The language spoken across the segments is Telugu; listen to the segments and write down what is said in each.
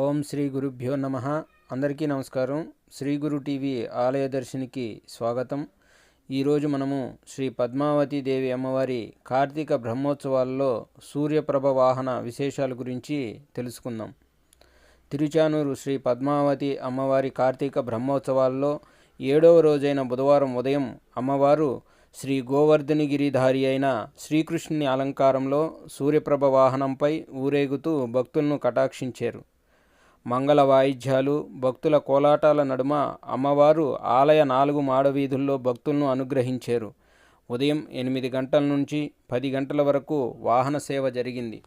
ఓం శ్రీ గురుభ్యో నమ. అందరికీ నమస్కారం. శ్రీ గురు టీవీ ఆలయ దర్శనికి స్వాగతం. ఈరోజు మనము శ్రీ పద్మావతి దేవి అమ్మవారి కార్తీక బ్రహ్మోత్సవాల్లో సూర్యప్రభ వాహన విశేషాల గురించి తెలుసుకుందాం. తిరుచానూరు శ్రీ పద్మావతి అమ్మవారి కార్తీక బ్రహ్మోత్సవాల్లో ఏడవ రోజైన బుధవారం ఉదయం అమ్మవారు శ్రీ గోవర్ధనిగిరిధారి అయిన శ్రీకృష్ణుని అలంకారంలో సూర్యప్రభ వాహనంపై ఊరేగుతూ భక్తులను కటాక్షించారు. మంగళ వాయిద్యాలు భక్తుల కోలాటాల నడుమ అమ్మవారు ఆలయ నాలుగు మాడవీధుల్లో భక్తులను అనుగ్రహించారు. ఉదయం ఎనిమిది గంటల నుంచి పది గంటల వరకు వాహన సేవ జరిగింది.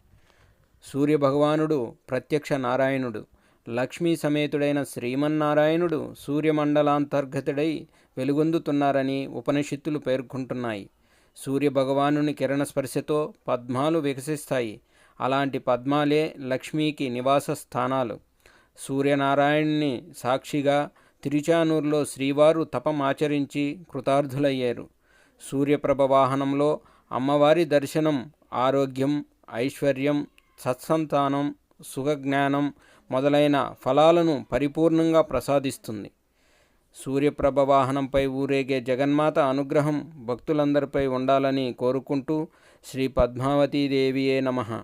సూర్యభగవానుడు ప్రత్యక్ష నారాయణుడు. లక్ష్మీ సమేతుడైన శ్రీమన్నారాయణుడు సూర్యమండలాంతర్గతుడై వెలుగొందుతున్నారని ఉపనిషత్తులు పేర్కొంటున్నాయి. సూర్యభగవానుని కిరణ స్పర్శతో పద్మాలు వికసిస్తాయి. అలాంటి పద్మాలే లక్ష్మీకి నివాస స్థానాలు సూర్యనారాయణ్ణి సాక్షిగా తిరుచానూరులో శ్రీవారు తపమాచరించి కృతార్థులయ్యారు. సూర్యప్రభ వాహనంలో అమ్మవారి దర్శనం ఆరోగ్యం ఐశ్వర్యం సత్సంతానం సుఖజ్ఞానం మొదలైన ఫలాలను పరిపూర్ణంగా ప్రసాదిస్తుంది. సూర్యప్రభ వాహనంపై ఊరేగే జగన్మాత అనుగ్రహం భక్తులందరిపై ఉండాలని కోరుకుంటూ శ్రీ పద్మావతీదేవియే నమ.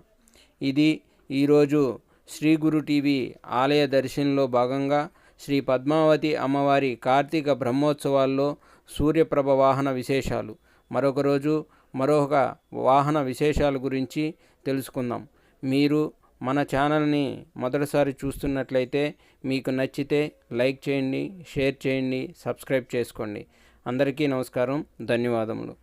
ఇది ఈరోజు శ్రీ గురు టీవీ ఆలయ దర్శనంలో భాగంగా శ్రీ పద్మావతి అమ్మవారి కార్తీక బ్రహ్మోత్సవాల్లో సూర్యప్రభ వాహన విశేషాలు. మరొక రోజు మరొక వాహన విశేషాల గురించి తెలుసుకుందాం. మీరు మన ఛానల్ని మొదటిసారి చూస్తున్నట్లయితే మీకు నచ్చితే లైక్ చేయండి షేర్ చేయండి సబ్స్క్రైబ్ చేసుకోండి. అందరికీ నమస్కారం ధన్యవాదములు.